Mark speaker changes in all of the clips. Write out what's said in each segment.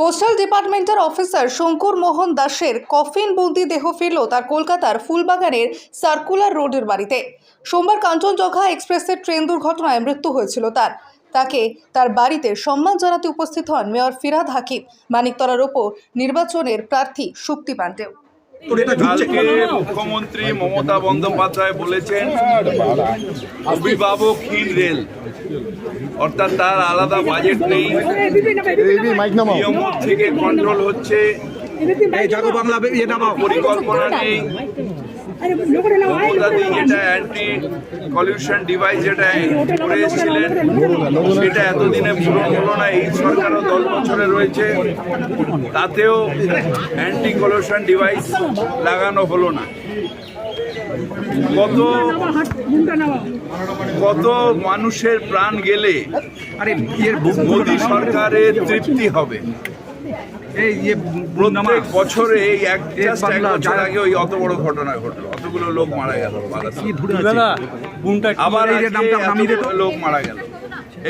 Speaker 1: Postal ডিপার্টমেন্টের officer Shankar মোহন দাসের coffin বন্দি দেহ ফিরল তার কলকাতার ফুলবাগানের সার্কুলার রোডের বাড়িতে। সোমবার কাঞ্চনজঘা এক্সপ্রেসের ট্রেন দুর্ঘটনায় মৃত্যু হয়েছিল তার। তাকে তার বাড়িতে সম্মান জানাতে উপস্থিত হন মেয়র ফিরাদ হাকিম। মানিকতলার ওপর নির্বাচনের প্রার্থী শুক্তি পাণ্ডেও
Speaker 2: কালকে মুখ্যমন্ত্রী মমতা বন্দ্যোপাধ্যায় বলেছেন অভিভাবকহীন রেল। অর্থাৎ তার আলাদা বাজেট নেই। নিয়ম থেকে কন্ট্রোল হচ্ছে। পরিকল্পনা নেই। মমতাদি যেটা অ্যান্টি কলিউশন ডিভাইস যেটা করে এসেছিলেন সেটা এতদিনে পূরণ হলো না এই সরকারও দশ বছরে রয়েছে তাতেও অ্যান্টি কলিউশন ডিভাইস লাগানো হলো না। কত কত মানুষের প্রাণ গেলে
Speaker 3: আরে
Speaker 2: মোদী সরকারের তৃপ্তি হবে।
Speaker 3: এই
Speaker 2: প্রত্যেক বছরে এই এক বছর আগে ওই অত বড় ঘটনা ঘটলো। অতগুলো লোক মারা গেল আবার
Speaker 3: এই যে নামটা নামিয়ে দে তো।
Speaker 2: এতগুলো লোক মারা গেল।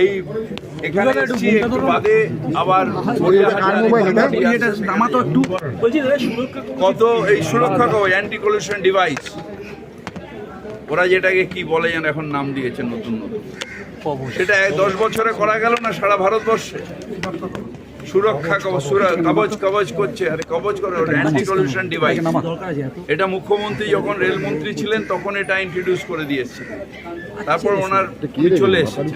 Speaker 2: এই এখানে এসছি একটু বাদে আবার কত এই সুরক্ষা কবচ অ্যান্টি কলিউশন ডিভাইস ওরা যেটাকে কি বলে যেন এখন নাম দিয়েছে নতুন নতুন। সেটা এক দশ বছরে করা গেল না সারা ভারতবর্ষে? সুরক্ষা কবচ কবচ কবচ করছে। আরে কবচ করে অ্যান্টি কলিউশন ডিভাইস এটা মুখ্যমন্ত্রী যখন রেলমন্ত্রী ছিলেন তখন এটা ইন্ট্রোডিউস করে দিয়েছে। তারপর ওনার চলে এসেছে।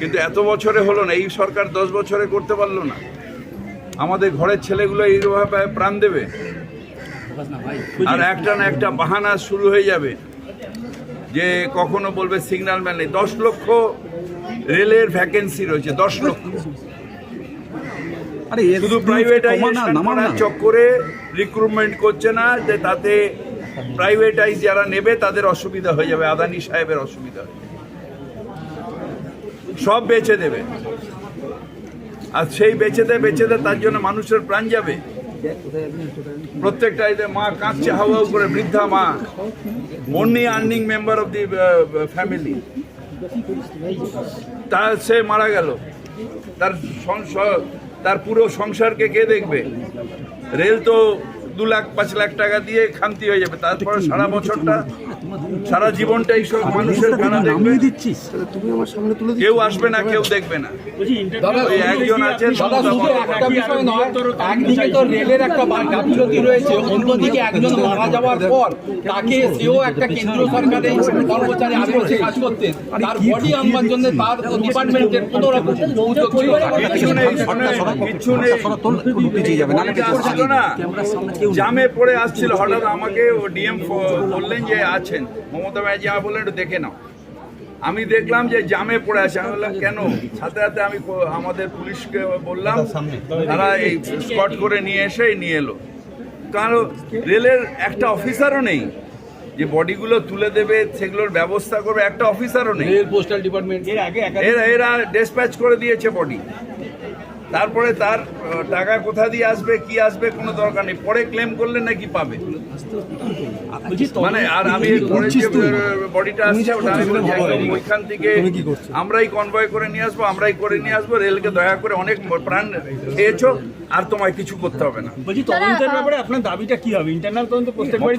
Speaker 2: কিন্তু এত বছরে হলো না এই সরকার দশ বছরে করতে পারল না। আমাদের ঘরের ছেলেগুলো এইভাবে প্রাণ দেবে। আর একটা না একটা বাহানা শুরু হয়ে যাবে। যে কখনো বলবে সিগন্যাল ম্যান নেই। দশ লক্ষ রেলের ভ্যাকেন্সি রয়েছে দশ লক্ষ।
Speaker 3: আরে
Speaker 2: শুধু প্রাইভেটাইজেশন চক্করে রিক্রুটমেন্ট করছে না যে তাতে প্রাইভেটাইজ যারা নেবে তাদের অসুবিধা হয়ে যাবে আদানি সাহেবের অসুবিধা হয়ে যাবে। সব বেচে দেবে। আর সেই বেচে দেয় বেচে দেয় তার জন্য মানুষের প্রাণ যাবে। প্রত্যেকটা এদের মা কাঁদছে হাউ করে বৃদ্ধা মা। Only earning member of the family তা সে মারা গেল। তার তার পুরো সংসারকে কে দেখবে? রেল তো দু লাখ পাঁচ লাখ টাকা দিয়ে খামতি হয়ে যাবে তারপরে সারা বছরটা সারা জীবনটা এইসব মানুষের খানা দেখবে কেউ আসবে না কেউ দেখবে না ওই একজন আছে
Speaker 4: একদিকে তো রেলের একটা গাফিলতি রয়েছে অন্যদিকে একজন মারা যাওয়ার পর তাকে সেও একটা কেন্দ্রীয় সরকারের কর্মচারী আদিবাসী কাজ করতেন তার বডি আনবার জন্য তার ডিপার্টমেন্টের কোনো রকম উদ্যোগ ছিল না।
Speaker 2: কিচ্ছু নেই কিচ্ছু নেই
Speaker 3: যাবে
Speaker 2: না জামে পড়ে আসছিল হঠাৎ আমাকে ও ডিএম বললেন যে আছেন। মমতা ব্যানার্জি আমাকে বললেন একটু দেখে নাও। আমি দেখলাম যে জামে পড়ে আছে। আমি বললাম কেন? সাথে সাথে আমি আমাদের পুলিশকে বললাম তারা এই স্কট করে নিয়ে এসে নিয়ে এলো। কারণ রেলের একটা অফিসারও নেই। যে বডিগুলো তুলে দেবে সেগুলোর ব্যবস্থা করবে একটা অফিসারও নেই।
Speaker 4: Postal department. এর আগে
Speaker 2: এরা এরা ডিসপ্যাচ করে দিয়েছে বডি। তারপরে তার টাকা কোথা দিয়ে আসবে কি আসবে কোনো দরকার নেই। পরে ক্লেম করলে নাকি পাবে। মানে আর আমি পরে যে বডিটা আসছে ওটা আমি ওইখান থেকে আমরাই কনভয় করে নিয়ে আসব আমরাই করে নিয়ে আসব রেলকে দয়া করে অনেক প্রাণ খেয়েছো আর তোমায় কিছু করতে হবে না।
Speaker 5: বলছি তদন্তের ব্যাপারে আপনার দাবিটা কি হবে? ইন্টারনাল তদন্ত প্রত্যেকবারই